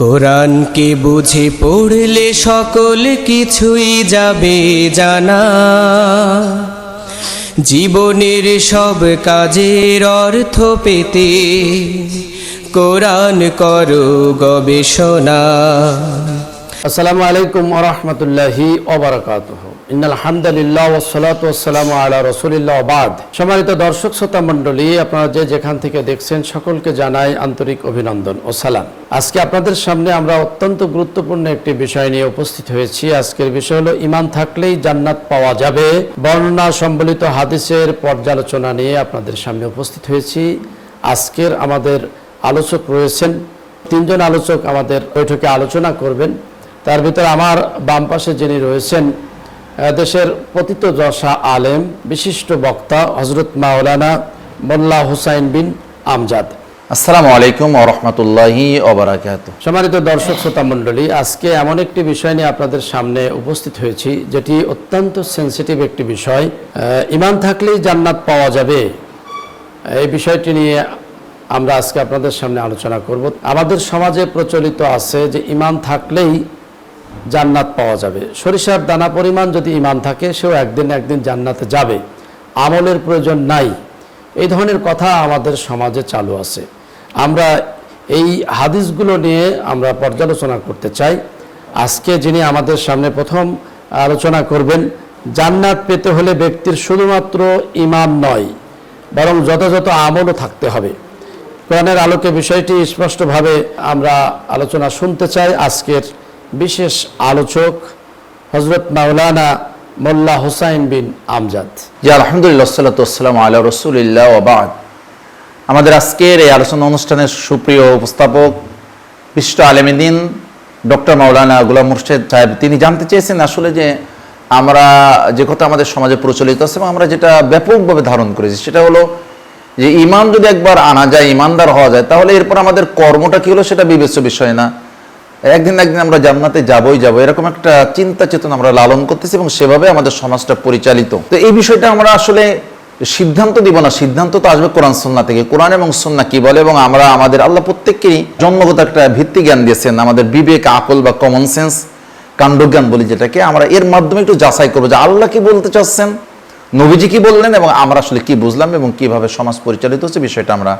কোরআনকে বুঝে পড়লে সকল কিছুই যাবে জানা। জীবনের সব কাজের অর্থ পেতে কোরআন করো গবেষণা। আসসালামু আলাইকুম ওরহমতুল্লাহি ওবরাকাতুহ ইন্নাল হামদুলিল্লাহ ওয়াসসালাতু ওয়াসসালামু আলা রাসূলিল্লাহ বাদ। সম্মানিত দর্শক, শ্রোতা মণ্ডলী, আপনারা যে যেখান থেকে দেখছেন, সকলকে জানাই আন্তরিক অভিনন্দন ও সালাম। আজকে আপনাদের সামনে আমরা অত্যন্ত গুরুত্বপূর্ণ একটি বিষয় নিয়ে উপস্থিত হয়েছি। আজকের বিষয় হলো ইমান থাকলেই জান্নাত পাওয়া যাবে। বর্ণনা সম্বলিত হাদিসের পর্যালোচনা নিয়ে আপনাদের সামনে উপস্থিত হয়েছি। আজকের আমাদের আলোচক রয়েছেন। তিনজন আলোচক আমাদের বৈঠকে আলোচনা করবেন। তার ভিতরে আমার বাম পাশে যিনি রয়েছেন দেশের পতিত যশা আলেম বিশিষ্ট বক্তা হজরত মাওলানা মোল্লা হুসাইন বিন আমজাদ। আসসালামু আলাইকুম ওরহমতুল্লাহি ওবরাকাত সম্মানিত দর্শক শ্রোতা মণ্ডলী আজকে এমন একটি বিষয় নিয়ে আপনাদের সামনে উপস্থিত হয়েছি যেটি অত্যন্ত সেন্সিটিভ একটি বিষয়। ইমান থাকলেই জান্নাত পাওয়া যাবে। এই বিষয়টি নিয়ে আমরা আজকে আপনাদের সামনে আলোচনা করব। আমাদের সমাজে প্রচলিত আছে যে ইমান থাকলেই জান্নাত পাওয়া যাবে। সরিষার দানা পরিমাণ যদি ইমান থাকে, সেও একদিন একদিন জান্নাতে যাবে। আমলের প্রয়োজন নাই। এই ধরনের কথা আমাদের সমাজে চালু আছে। আমরা এই হাদিসগুলো নিয়ে আমরা পর্যালোচনা করতে চাই। আজকে যিনি আমাদের সামনে প্রথম আলোচনা করবেন, জান্নাত পেতে হলে ব্যক্তির শুধুমাত্র ইমান নয়, বরং যথাযথ আমলও থাকতে হবে। কোরআনের আলোকে বিষয়টি স্পষ্টভাবে আমরা আলোচনা শুনতে চাই আজকের বিশেষ আলোচক হজরত মাওলানা মোল্লা হুসাইন বিন আমজাদ। জি, আলহামদুলিল্লাহ সাল্লাতাম আল্লাহ রসুলিল্লাহ ওবাদ আমাদের আজকের এই আলোচনা অনুষ্ঠানের সুপ্রিয় উপস্থাপক, বিশিষ্ট আলেমিদিন ডক্টর মাওলানা গুলাম মুর্শেদ সাহেব, তিনি জানতে চেয়েছেন আসলে যে আমরা যে কথা আমাদের সমাজে প্রচলিত আছে এবং আমরা যেটা ব্যাপকভাবে ধারণ করেছি, সেটা হলো যে ইমান যদি একবার আনা যায়, ইমানদার হওয়া যায়, তাহলে এরপর আমাদের কর্মটা কি হলো সেটা বিবেচ্য বিষয় না। একদিন একদিন আমরা জান্নাতে যাবই যাব এরকম একটা চিন্তা চেতনা আমরা লালন করতেছি এবং সেভাবে আমাদের সমাজটা পরিচালিত। তো এই বিষয়টা আমরা আসলে সিদ্ধান্ত দিব না। সিদ্ধান্ত তো আসবে কোরআন সন্না থেকে। কোরআন এবং সন্না কি বলে? এবং আমরা আমাদের আল্লাহ প্রত্যেককেই জন্মগত একটা ভিত্তি জ্ঞান দিয়েছেন। আমাদের বিবেক, আকল বা কমন সেন্স কাণ্ডজ্ঞান বলি যেটাকে। আমরা এর মাধ্যমে একটু যাচাই করব যে আল্লাহ কি বলতে চাচ্ছেন, নবীজি কি বললেন এবং আমরা আসলে কি বুঝলাম এবং কীভাবে সমাজ পরিচালিত হচ্ছে বিষয়টা আমরা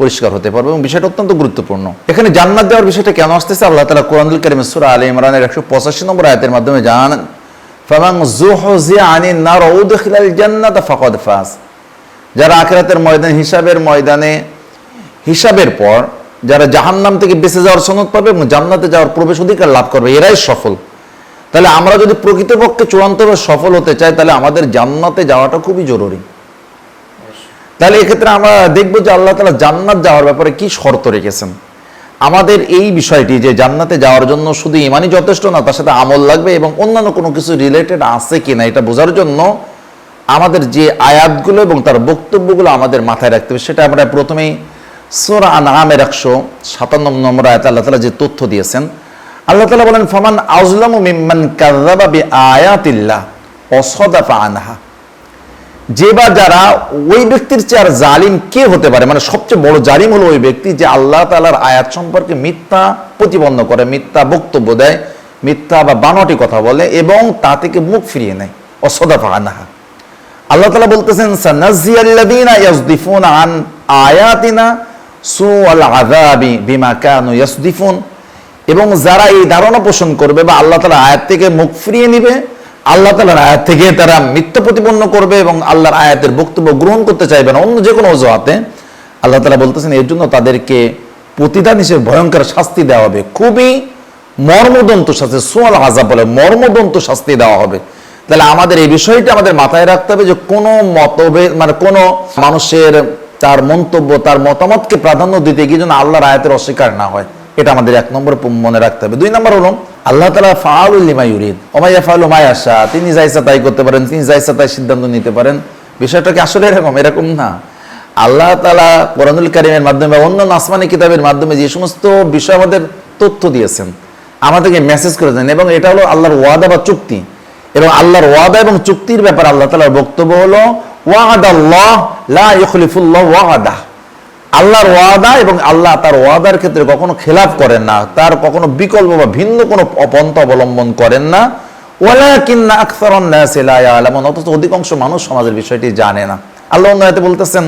পরিষ্কার হতে পারব এবং বিষয়টা অত্যন্ত গুরুত্বপূর্ণ। এখানে জান্নাত দেওয়ার বিষয়টা কেন আসতেছে? আল্লাহ তালা কোরআনুল করিম সুরা আলী ইমরানের একশো পঁচাশি নম্বর আয়াতের মাধ্যমে জানান ফামাং জুহজিয়া আনিন নার উদখিলাল জান্নাত ফাকাদ ফাস যারা আখিরাতের ময়দান, হিসাবের ময়দানে, হিসাবের পর যারা জাহান্নাম থেকে বেঁচে যাওয়ার সনদ পাবে এবং জান্নাতে যাওয়ার প্রবেশ অধিকার লাভ করবে, এরাই সফল। তাহলে আমরা যদি প্রকৃতপক্ষে চূড়ান্তভাবে সফল হতে চাই, তাহলে আমাদের জান্নাতে যাওয়াটা খুবই জরুরি। তাহলে এক্ষেত্রে আমরা দেখব যে আল্লাহ তালা জান্নাত যাওয়ার ব্যাপারে কি শর্ত রেখেছেন। আমাদের এই বিষয়টি যে জান্নাতে যাওয়ার জন্য শুধু ইমানই যথেষ্ট না, তার সাথে আমল লাগবে এবং অন্যান্য কোনো কিছু রিলেটেড আছে কি না এটা বোঝার জন্য আমাদের যে আয়াতগুলো এবং তার বক্তব্যগুলো আমাদের মাথায় রাখতে হবে, সেটা আমরা প্রথমেই সোরা আনামের একশো সাতান্ন নম্বর আয়াত আল্লাহ তালা যে তথ্য দিয়েছেন, আল্লাহ তালা বলেন, ফমান আউজলামু মিম্মান কাযাবা বি আয়াতিল্লাহ অসদাফা আনহা। যে বা যারা ওই ব্যক্তির চেয়ে আর জালিম কে হতে পারে? মানে সবচেয়ে বড় জালিম হলো ওই ব্যক্তি যে আল্লাহ তালার আয়াত সম্পর্কে মিথ্যা প্রতিবন্ধ করে, মিথ্যা বক্তব্য দেয়, মিথ্যা বা বানটি কথা বলে এবং তা থেকে মুখ ফিরিয়ে নেয়। অসদাফা আনাহা। আল্লাহ তালা বলতেছেন সানাজিয়াল্লাযীনা ইয়াসদিফুনা আন আয়াতিনা সুআল আযাবি বিমা কানু ইয়াসদিফুন। এবং যারা এই ধারণা পোষণ করবে বা আল্লাহ তালা আয়াত থেকে মুখ ফিরিয়ে নিবে আল্লাহ তালার আয়াত থেকে তারা মিথ্যা প্রতিপন্ন করবে এবং আল্লাহর আয়াতের বক্তব্য গ্রহণ করতে চাইবে না, অন্য যে কোনো অজুহাতে। আল্লাহ তালা বলতেছেন, এর জন্য তাদেরকে প্রতিদান হিসেবে ভয়ঙ্কর শাস্তি দেওয়া হবে। খুবই মর্মদন্ত শাস্তি, সোয়াল আজাব বলে মর্মদন্ত শাস্তি দেওয়া হবে। তাহলে আমাদের এই বিষয়টা আমাদের মাথায় রাখতে হবে যে কোনো মতভেদ মানে কোনো মানুষের তার মন্তব্য, তার মতামতকে প্রাধান্য দিতে গিয়ে যেন আল্লাহর আয়াতের অস্বীকার না হয়। এটা আমাদের এক নম্বর মনে রাখতে হবে। দুই নম্বর হলো আল্লাহ তালা ফাউলিমা ইউরিদ। ওমাইয়া ফাউল মায়াশা তিনি যাইসা তাই করতে পারেন, তিনি যাইসা তাই সিদ্ধান্ত নিতে পারেন। বিষয়টা কি আসলে এরকম? এরকম না। আল্লাহ তালা কোরআনুল কারিমের মাধ্যমে বা অন্য আসমানি কিতাবের মাধ্যমে যে সমস্ত বিষয় আমাদের তথ্য দিয়েছেন, আমাদেরকে মেসেজ করে দেন এবং এটা হলো আল্লাহর ওয়াদা বা চুক্তি। এবং আল্লাহর ওয়াদা এবং চুক্তির ব্যাপারে আল্লাহ তালার বক্তব্য হলো আল্লাহ লা ইখলিফুল্লাহ ওয়াদা আল্লাহর ওয়াদা এবং আল্লাহ তার ওয়াদার ক্ষেত্রে কখনো খেলাফ করেন না, তার কখনো বিকল্প বা ভিন্ন কোনো পন্থা অবলম্বন করেন না। ওয়ালাকিন্না আকসারুন নাসি লা অথচ অধিকাংশ মানুষ সমাজের বিষয়টি জানে না। আল্লাহ অন্য আয়াতে বলতেছেন,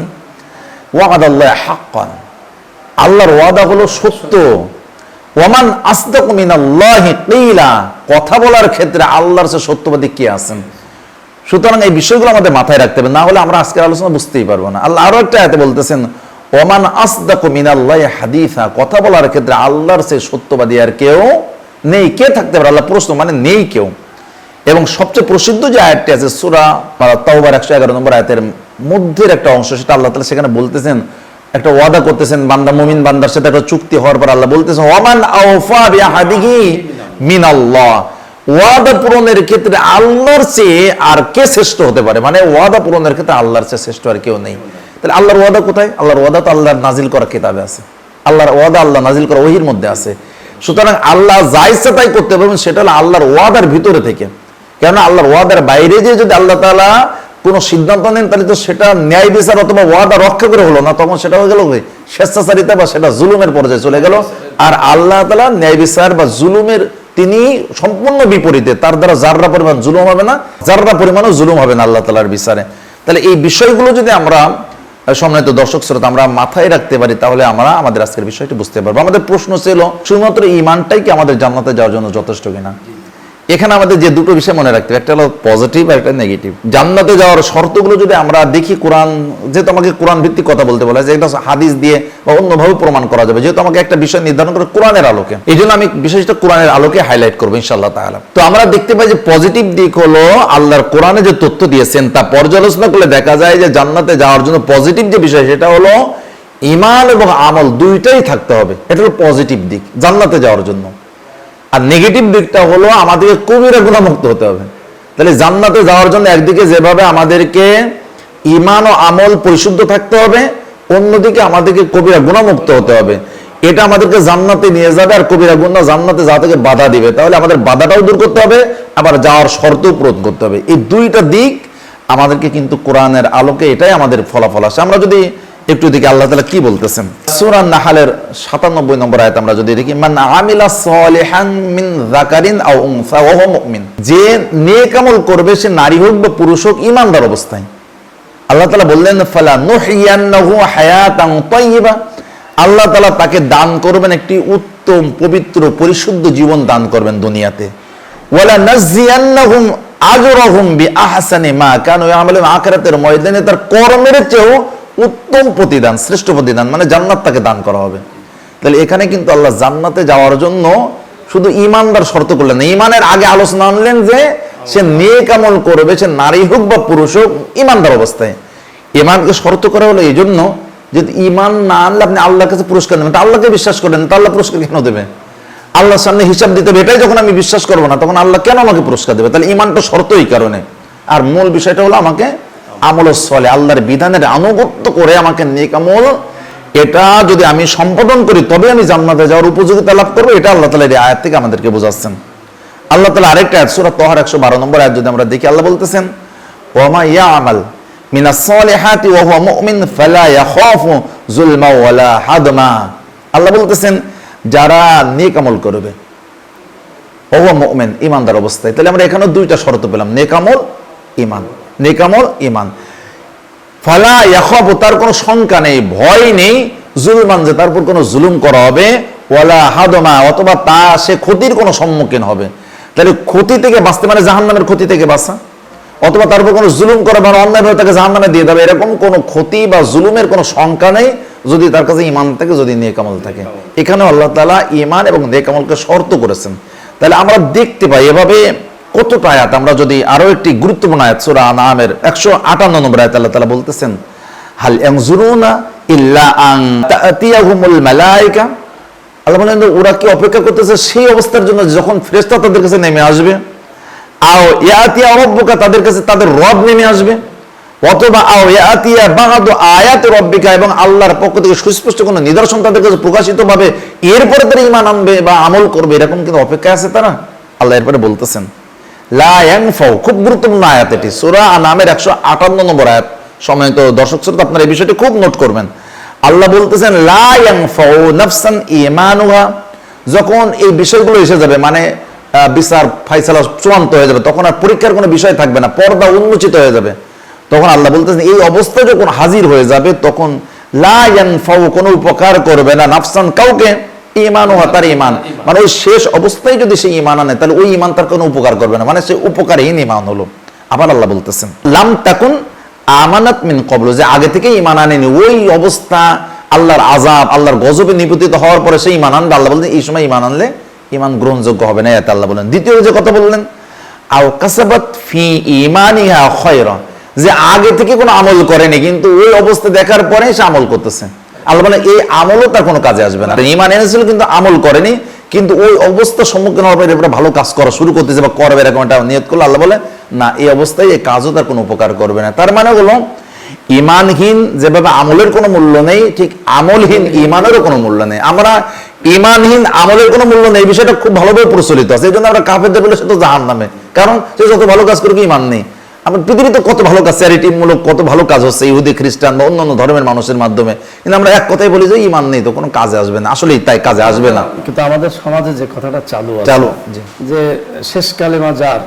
ওয়াদাল্লাহি হাক্কান আল্লাহর ওয়াদা হলো সত্য। ওয়ামান আসদাকু মিনাল্লাহি কিলা কথা বলার ক্ষেত্রে আল্লাহর চেয়ে সত্যবাদী কে আছেন? সুতরাং এই বিষয়গুলো আমাদের মাথায় রাখতে হবে, না হলে আমরা আজকের আলোচনা বুঝতেই পারব না। আল্লাহ আরও একটা আয়াতে বলতেছেন ওমান আসদাকু মিনাল্লাহি হাদিসা। কথা বলার ক্ষেত্রে আল্লাহর চেয়ে সত্যবাদী আর কেউ নেই। কে থাকতে পারে? আল্লাহ প্রশ্ন মানে নেই কেউ। এবং সবচেয়ে প্রসিদ্ধ যে আয়াতটি আছে, সুরা তাওবার একশো এগারো নম্বর আয়াতের মধ্যের একটা অংশ, সেটা আল্লাহ তালা সেখানে বলতেছেন, একটা ওয়াদা করতেছেন, বান্দা মুমিন, বান্দার সাথে একটা চুক্তি হওয়ার পর আল্লাহ বলতেছেন ওয়ামান আওফা বিআহাদিহি মিনাল্লাহ। ওয়াদা পূরণের ক্ষেত্রে আল্লাহর চেয়ে আর কে শ্রেষ্ঠ হতে পারে? মানে ওয়াদা পূরণের ক্ষেত্রে আল্লাহর চেয়ে শ্রেষ্ঠ আর কেউ নেই। তাহলে আল্লাহর ওয়াদা কোথায়? আল্লাহর ওয়াদা তো আল্লাহর নাজিল করা কিতাবে আছে। আল্লাহর ওয়াদা আল্লাহ নাজিল করা ওহির মধ্যে আছে। সুতরাং আল্লাহ যা ইচ্ছা তাই করতে পারবেন, সেটা হলো আল্লাহর ওয়াদার ভিতরে থেকে। কেননা আল্লাহর ওয়াদার বাইরে যে যদি আল্লাহ তালা কোনো সিদ্ধান্ত নেন, তাহলে তো সেটা ন্যায় বিচার অথবা ওয়াদা রক্ষা করে হলো না, তখন সেটা হয়ে গেল? স্বেচ্ছাচারিতা বা সেটা জুলুমের পর্যায়ে চলে গেল। আর আল্লাহ তালা ন্যায় বিচার বা জুলুমের তিনি সম্পূর্ণ বিপরীতে, তার দ্বারা যাররা পরিমাণ জুলুম হবে না, যাররা পরিমাণও জুলুম হবে না আল্লাহ তালার বিচারে। তাহলে এই বিষয়গুলো যদি আমরা সম্মানিত দর্শক শ্রোতা, আমরা মাথায় রাখতে পারি তাহলে আমরা আমাদের আজকের বিষয়টি বুঝতে পারব। আমাদের প্রশ্ন ছিল, শুধুমাত্র ইমানটাই কি আমাদের জান্নাতে যাওয়ার জন্য যথেষ্ট কিনা? এখানে আমাদের যে দুটো বিষয় মনে রাখতে হবে, একটা হলো পজিটিভ আর একটা নেগেটিভ জান্নাতে যাওয়ার শর্তগুলো যদি আমরা দেখি কোরআন, যেহেতু আমাকে কোরআন ভিত্তিক কথা বলতে বলা যে এটা হাদিস দিয়ে বা অন্যভাবে প্রমাণ করা যাবে। যেহেতু আমাকে একটা বিষয় নির্ধারণ করে কোরআনের আলোকে। এই জন্য আমি বিশেষত কোরআনের আলোকে হাইলাইট করব ইনশাল্লাহ তাআলা। তো আমরা দেখতে পাই যে পজিটিভ দিক হলো আল্লাহর কোরআনে যে তথ্য দিয়েছেন, তা পর্যালোচনা করলে দেখা যায় যে জান্নাতে যাওয়ার জন্য পজিটিভ যে বিষয়, সেটা হলো ইমান এবং আমল দুইটাই থাকতে হবে। এটা হলো পজিটিভ দিক, জান্নাতে যাওয়ার জন্য। আর নেগেটিভ দিকটা হলো আমাদেরকে কবিরা গুণামুক্ত হতে হবে। তাহলে জান্নাতে যাওয়ার জন্য একদিকে যেভাবে আমাদেরকে ইমান ও আমল পরিশুদ্ধ থাকতে হবে, অন্যদিকে আমাদেরকে কবিরা গুণামুক্ত হতে হবে। এটা আমাদেরকে জান্নাতে নিয়ে যাবে আর কবিরা গুণা জান্নাতে যাওয়া থেকে বাধা দিবে। তাহলে আমাদের বাধাটাও দূর করতে হবে, আবার যাওয়ার শর্তও পূরণ করতে হবে। এই দুইটা দিক আমাদেরকে কিন্তু কোরআনের আলোকে এটাই আমাদের ফলাফল আসে। আমরা যদি একটু দেখি আল্লাহ তালা কি বলতেছেন? সুরান নাহালের সাতানব্বই নম্বর আয়াত আমরা যদি দেখি, মান আমিলা সলিহান মিন যাকারিন আও উনসা ওয়া হুয়া মুমিন। যে নেক আমল করবে, সে নারী হোক বা পুরুষ হোক, ইমানদার অবস্থায়। আল্লাহ তালা বললেন, ফালা আল্লাহ তালা তাকে দান করবেন, একটি উত্তম, পবিত্র, পরিশুদ্ধ জীবন দান করবেন দুনিয়াতে। ওয়ালা মা কানু ইয়ামালুন। আখিরাতের ময়দানে তার কর্মের চেয়েও উত্তম প্রতিদান, শ্রেষ্ঠ প্রতিদান মানে জান্নাত তাকে দান করা হবে। তাহলে এখানে কিন্তু আল্লাহ জান্নাতে যাওয়ার জন্য শুধু ইমানদার শর্ত করলেন না। ইমানের আগে আলোচনা আনলেন যে, সে নেক আমল করবে, সে নারী হোক বা পুরুষ হোক ইমানদার অবস্থায়। ইমানকে শর্ত করা হলো এই জন্য যে ইমান না আনলে আপনি আল্লাহর কাছে পুরস্কার দেবেন তা আল্লাহকে বিশ্বাস করেন, তা আল্লাহ পুরস্কার কেন দেবে? আল্লাহর সামনে হিসাব দিতে হবে, এটাই যখন আমি বিশ্বাস করব না, তখন আল্লাহ কেন আমাকে পুরস্কার দেবে? তাহলে ইমানটা শর্ত এই কারণে। আর মূল বিষয়টা হলো আমাকে আমল চলে আল্লাহর বিধানের আনুগত্য করে আমাকে নেক আমল, এটা যদি আমি সম্পাদন করি, তবে আমি জান্নাতে যাওয়ার উপযোগিতা লাভ করব, এটা আল্লাহ তালা এই আয়াত থেকে আমাদেরকে বোঝাচ্ছেন। আল্লাহ তালা আরেকটা আয়াত, সুরা তহার একশো বারো নম্বর আয়াত যদি আমরা দেখি, আল্লাহ বলতেছেন ওমা ইয়া আমাল মিনা সলিহাতি ওয়া হুয়া মুমিন ফালা ইয়াখাফু যুলমা ওয়ালা হাদমা। আল্লাহ বলতেছেন, যারা নেক আমল করবে ওহুয়া মুমিন ইমানদার অবস্থায়। তাহলে আমরা এখানে দুইটা শর্ত পেলাম, নেক আমল ইমান নেক আমল ইমান। ফালা ইয়াখাফু, তার কোনো শঙ্কা নেই, ভয় নেই, জুলমান যে তার উপর কোনো জুলুম করা হবে, ওয়ালা হাদমা, অথবা তা সে ক্ষতির কোনো সম্মুখীন হবে। তাহলে ক্ষতি থেকে বাঁচতে মানে জাহান্নামের ক্ষতি থেকে বাঁচা। অথবা তার উপর কোনো জুলুম করে বা অন্যায়ভাবে তাকে জাহান্নামে দিয়ে দেবে এরকম কোনো ক্ষতি বা জুলুমের কোনো শঙ্কা নেই, যদি তার কাছে ইমান থাকে, যদি নেকামল থাকে। এখানে আল্লাহ তালা ইমান এবং নেকামলকে শর্ত করেছেন। তাহলে আমরা দেখতে পাই, এভাবে কতটা আয়াত? আমরা যদি আরও একটি গুরুত্বপূর্ণ আয়াত, সুরা একশো আটান্ন নম্বর আয়াত আল্লাহ তালা বলতেছেন, হাল ইয়ানজুরুনা ইল্লা তাতিয়াহুমুল মালাইকা? আল্লাহ ওরা কি অপেক্ষা করতেছে সেই অবস্থার জন্য যখন তাদের কাছে নেমে আসবে? আও ইয়াতিয়া তাদের কাছে তাদের রব নেমে আসবে? অথবা আও ইয়াতিয়া বাগাদ আয়াত রব্বিকা? এবং আল্লাহর পক্ষ থেকে সুস্পষ্ট কোনো নিদর্শন তাদের কাছে প্রকাশিত ভাবে এরপরে তারা ইমান আনবে বা আমল করবে, এরকম কিন্তু অপেক্ষায় আছে তারা? আল্লাহ এরপরে বলতেছেন খুব গুরুত্বপূর্ণ আয়াত এটি। সুরা নামের একশো আটান্ন নম্বর আয়াত। সম্মানিত দর্শক, শ্রোতা, আপনারা এই বিষয়টি খুব নোট করবেন। আল্লাহ বলতেছেন, লা ইয়ানফাউ নাফসান ঈমানুহা। যখন এই বিষয়গুলো এসে যাবে মানে বিচার ফাইসালা চূড়ান্ত হয়ে যাবে, তখন আর পরীক্ষার কোনো বিষয় থাকবে না, পর্দা উন্মোচিত হয়ে যাবে। তখন আল্লাহ বলতেছেন, এই অবস্থা যখন হাজির হয়ে যাবে, তখন লা ইয়ানফাউ কোনো উপকার করবে না, নাফসান কাউকে ইমান ও তার ইমান মানে ওই শেষ অবস্থায় যদি সে ইমান আনে, তাহলে ওই ইমান তার কোনো উপকার করবে না। মানে সে উপকারহীন ইমান হলো। আবার আল্লাহ বলতেছেন, লাম তাকুন আমানাত মিন কবল যে আগে থেকে ইমান আনেনি। ওই অবস্থা আল্লাহর আজাব আল্লাহর গজবে নিপতিত হওয়ার পরে সেই ইমান আনবে। আল্লাহ বলতেন এই সময় ইমান আনলে ইমান গ্রহণযোগ্য হবে না। এত আল্লাহ বলেন দ্বিতীয় যে কথা বললেন, আও কাসাবাত ফি ইমানিহা খয়রা যে আগে থেকে কোনো আমল করেনি, কিন্তু ওই অবস্থা দেখার পরে সে আমল করতেছে। আল্লাহ বলে, এই আমলও তার কোনো কাজে আসবে না। ইমান এনেছিল কিন্তু আমল করেনি, কিন্তু ওই অবস্থার সম্মুখীন হওয়ার পরে ভালো কাজ করা শুরু করতেছে বা করবে এরকম একটা নিয়ত করল। আল্লাহ বলে, না, এই অবস্থায় এই কাজও তার কোনো উপকার করবে না। তার মানে হলো ইমানহীন যেভাবে আমলের কোনো মূল্য নেই, ঠিক আমলহীন ইমানেরও কোনো মূল্য নেই। আমরা ইমানহীন আমলের কোনো মূল্য নেই বিষয়টা খুব ভালোভাবে প্রচলিত আছে। এই জন্য আমরা কাফেরদের বলে সে তো জাহান নামে কারণ সে যত ভালো কাজ করুক ইমান নেই। আমার পৃথিবীতে কত ভালো কাজ চ্যারিটিমূলক কত ভালো কাজ হচ্ছে ইহুদি খ্রিস্টান বা অন্যান্য ধর্মের মানুষের মাধ্যমে। কিন্তু আমরা এক কথাই বলি যে ইমান নেই তো কোনো কাজে আসবে না। আসলেই তাই কাজে আসবে না। কিন্তু আমাদের সমাজে যে কথাটা চালু চালু। যে শেষ কালেমা যার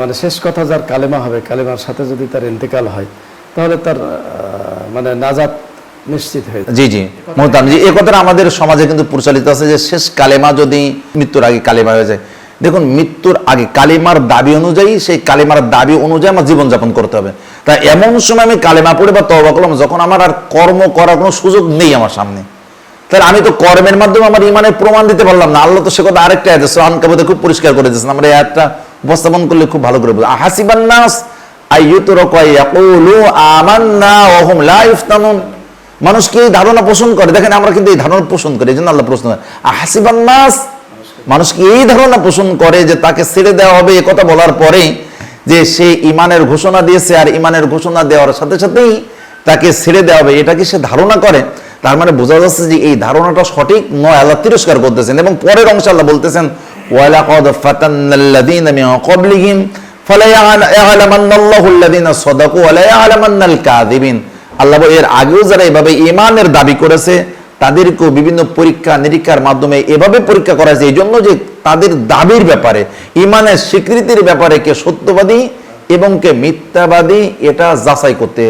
মানে শেষ কথা যার কালেমা হবে কালেমার সাথে যদি তার ইন্তেকাল হয় তাহলে তার মানে নাজাত নিশ্চিত হয়ে জি জি। মোহতাম জি এ কথাটা আমাদের সমাজে কিন্তু প্রচলিত আছে যে শেষ কালেমা যদি মৃত্যুর আগে কালেমা হয়ে যায় দেখুন, মৃত্যুর আগে কালেমার দাবি অনুযায়ী সেই কালেমার দাবি অনুযায়ী আমার জীবনযাপন করতে হবে। তা এমন সময় আমি কালেমা পড়ে বা তবা করলাম, যখন আমার আর কর্ম করার কোনো সুযোগ নেই আমার সামনে। তাহলে আমি তো কর্মের মাধ্যমে আমার ইমানের প্রমাণ দিতে পারলাম না। আল্লাহ তো সে কথা আরেকটা আয়াত সোহান কাবুতে খুব পরিষ্কার করে দিয়েছেন। আমরা আয়াতটা উপস্থাপন করলে খুব ভালো করে বুঝি হাসিবান নাস মানুষ কি এই ধারণা পোষণ করে? দেখেন, আমরা কিন্তু এই ধারণা পোষণ করি, এই জন্য আল্লাহ প্রশ্ন হাসিবান নাস মানুষ কি এই ধারণা পোষণ করে যে তাকে ছেড়ে দেওয়া হবে? এ কথা বলার পরে যে সে ইমানের ঘোষণা দিয়েছে আর ইমানের ঘোষণা দেওয়ার সাথে সাথেই তাকে ছেড়ে দেওয়া হবে। এটা কি সে ধারণা করে? তার মানে বোঝা যাচ্ছে যে এই ধারণাটা সঠিক নয়, আল্লাহ তিরস্কার করতেছেন এবং পরের অংশ আল্লাহ বলতেছেন, ওয়ালাকাদ ফাতান্নাল্লাযীনা মিন ক্বাবলিহিম ফালা ইয়ালামান্নাল্লাহু আল্লাযীনা সাদাকু ওয়া কাযিবিন। আল্লাহ এর আগেও যারা এভাবে ইমানের দাবি করেছে তাদেরকেও বিভিন্ন পরীক্ষা, নিরীক্ষার মাধ্যমে এভাবে পরীক্ষা করা হয়েছে। এই জন্য যে তাদের দাবির ব্যাপারে, ইমানের স্বীকৃতির ব্যাপারে কে সত্যবাদী এবং কে মিথ্যাবাদী, এটা যাচাই করতে,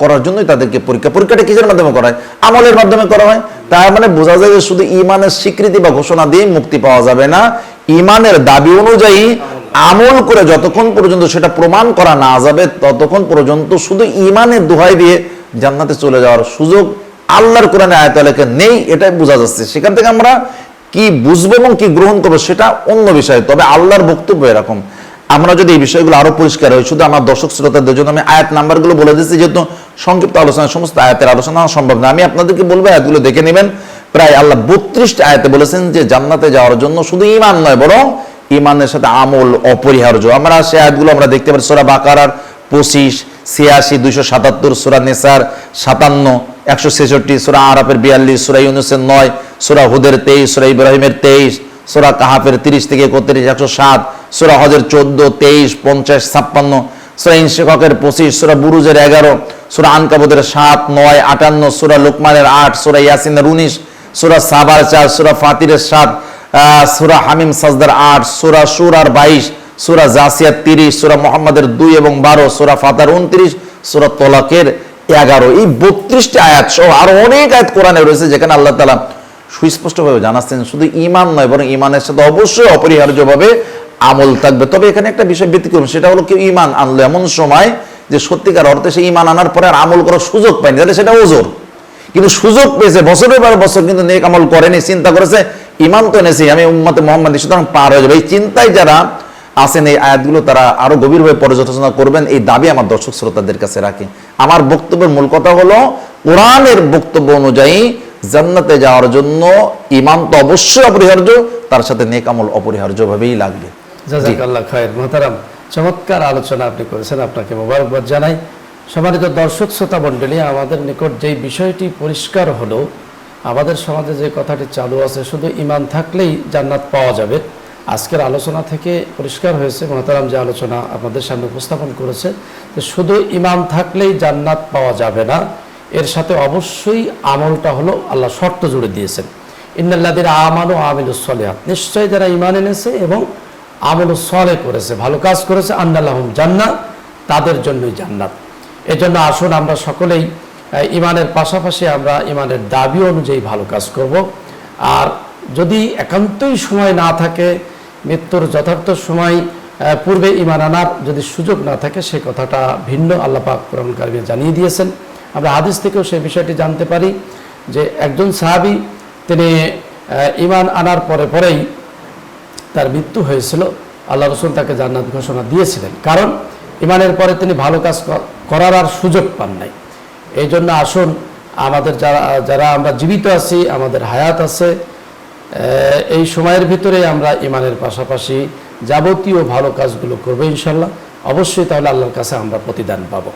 করার জন্যই তাদেরকে পরীক্ষা। পরীক্ষাটা কিসের মাধ্যমে করা হয়? আমলের মাধ্যমে করা হয়। তার মানে বোঝা যায় যে শুধু ইমানের স্বীকৃতি বা ঘোষণা দিয়ে মুক্তি পাওয়া যাবে না। ইমানের দাবি অনুযায়ী আমল করে যতক্ষণ পর্যন্ত সেটা প্রমাণ করা না যাবে, ততক্ষণ পর্যন্ত শুধু ইমানের দোহাই দিয়ে জান্নাতে চলে যাওয়ার সুযোগ আল্লাহর কোরআনে আয়তালেকে নেই, এটাই বোঝা যাচ্ছে। সেখান থেকে আমরা কি বুঝব এবং কি গ্রহণ করব সেটা অন্য বিষয়, তবে আল্লাহর বক্তব্য এরকম। আমরা যদি এই বিষয়গুলো আরও পরিষ্কার হয়, শুধু আমার দর্শক শ্রোতাদের জন্য, আমি আয়াত নাম্বারগুলো বলে দিচ্ছি, যেহেতু সংক্ষিপ্ত আলোচনা সমস্ত আয়াতের আলোচনা সম্ভব না। আমি আপনাদেরকে বলব, আয়াতগুলো দেখে নেবেন। প্রায় আল্লাহ বত্রিশটা আয়াতে বলেছেন যে, জান্নাতে যাওয়ার জন্য শুধু ইমান নয়, বরং ইমানের সাথে আমল অপরিহার্য। আমরা সে আয়াতগুলো আমরা দেখতে পারি সোরা বাকারার পঁচিশ, ছিয়াশি, দুইশো সাতাত্তর, সুরা নেসার, সাতান্ন, একশো ছেষট্টি, সুরা আরাফের বিয়াল্লিশ, সুরা ইউনুসের নয়, সুরা হুদের তেইশ, সুরা ইব্রাহিমের তেইশ, সুরা কাহাফের তিরিশ থেকে একত্রিশ, একশো সাত, সুরা হজের চোদ্দ, তেইশ, পঞ্চাশ, ছাপ্পান্ন, সুরা ইনশেখকের পঁচিশ, সুরা বুরুজের এগারো, সুরা আনকাবুদের সাত, নয়, আটান্ন, সুরা লোকমানের আট, সুরা ইয়াসিনের উনিশ, সুরা সাবার চার, সুরা ফাতিরের সাত সুরা হামিম সাজদার আট, সুরা সুরার বাইশ সুরা জাসিয়ার তিরিশ, সুরা মোহাম্মদের দুই এবং বারো, সুরা ফাতার উনত্রিশ সুরা তোলাকের এগারো। এই বত্রিশটি আয়াত সহ আরও অনেক আয়াত কোরআনে রয়েছে যেখানে আল্লাহ তালা সুস্পষ্টভাবে জানাচ্ছেন, শুধু ইমান নয়, বরং ইমানের সাথে অবশ্যই অপরিহার্যভাবে আমল থাকবে। তবে এখানে একটা বিষয় ব্যতিক্রম, সেটা হলো কেউ ইমান আনলো এমন সময় যে সত্যিকার অর্থে সে ইমান আনার পরে আর আমল করার সুযোগ পায়নি, তাহলে সেটা ওজোর। কিন্তু সুযোগ পেয়েছে, বছরের পর বছর কিন্তু নেক আমল করেনি, চিন্তা করেছে ইমান তো এনেছি, আমি উম্মতে মোহাম্মদ, সুতরাং পার হয়ে যাবে। এই চিন্তায় যারা আছেন এই আয়াতগুলো, তারা আরও গভীরভাবে পর্যালোচনা করবেন। এই দাবি আমার দর্শক শ্রোতাদের কাছে রাখি। আমার বক্তব্যের মূল কথা হলো, কোরআনের বক্তব্য অনুযায়ী জান্নাতে যাওয়ার জন্য ইমান তো অবশ্যই অপরিহার্য, তার সাথে নেক আমল অপরিহার্যভাবেই লাগবে। জাজাকাল্লাহ খায়ের। মোহতারাম, চমৎকার আলোচনা আপনি করেছেন। আপনাকে মোবারকবাদ জানাই। সম্মানিত দর্শক শ্রোতা মণ্ডলী, আমাদের নিকট যেই বিষয়টি পরিষ্কার হলো, আমাদের সমাজে যে কথাটি চালু আছে, শুধু ইমান থাকলেই জান্নাত পাওয়া যাবে। আজকের আলোচনা থেকে পরিষ্কার হয়েছে, মহতারাম যে আলোচনা আপনাদের সামনে উপস্থাপন করেছে, যে শুধু ইমান থাকলেই জান্নাত পাওয়া যাবে না, এর সাথে অবশ্যই আমলটা হলো আল্লাহ শর্ত জুড়ে দিয়েছেন। ইন্নাল্লাদের আমানু আমিল সলেহাত, নিশ্চয়ই যারা ইমান এনেছে এবং আমল সলে করেছে, ভালো কাজ করেছে আন্নাল্লাহম জান্নাত, তাদের জন্যই জান্নাত। এজন্য আসুন আমরা সকলেই ইমানের পাশাপাশি আমরা ইমানের দাবি অনুযায়ী ভালো কাজ করব। আর যদি একান্তই সময় না থাকে মৃত্যুর যথার্থ সময় পূর্বে ইমান আনার যদি সুযোগ না থাকে, সে কথাটা ভিন্ন আল্লাহ পাক কোরআন কারিমে জানিয়ে দিয়েছেন। আমরা হাদিস থেকেও সেই বিষয়টি জানতে পারি যে একজন সাহাবি, তিনি ইমান আনার পরে পরেই তার মৃত্যু হয়েছিল। আল্লাহ রসুল তাকে জান্নাত ঘোষণা দিয়েছিলেন। কারণ ইমানের পরে তিনি ভালো কাজ করার আর সুযোগ পান নাই। এই জন্য আসুন, আমাদের যারা যারা আমরা জীবিত আছি, আমাদের হায়াত আছে এই সময়ের ভিতরে আমরা ইমানের পাশাপাশি যাবতীয় ভালো কাজগুলো করব ইনশাল্লাহ। অবশ্যই তাহলে আল্লাহর কাছে আমরা প্রতিদান পাবো।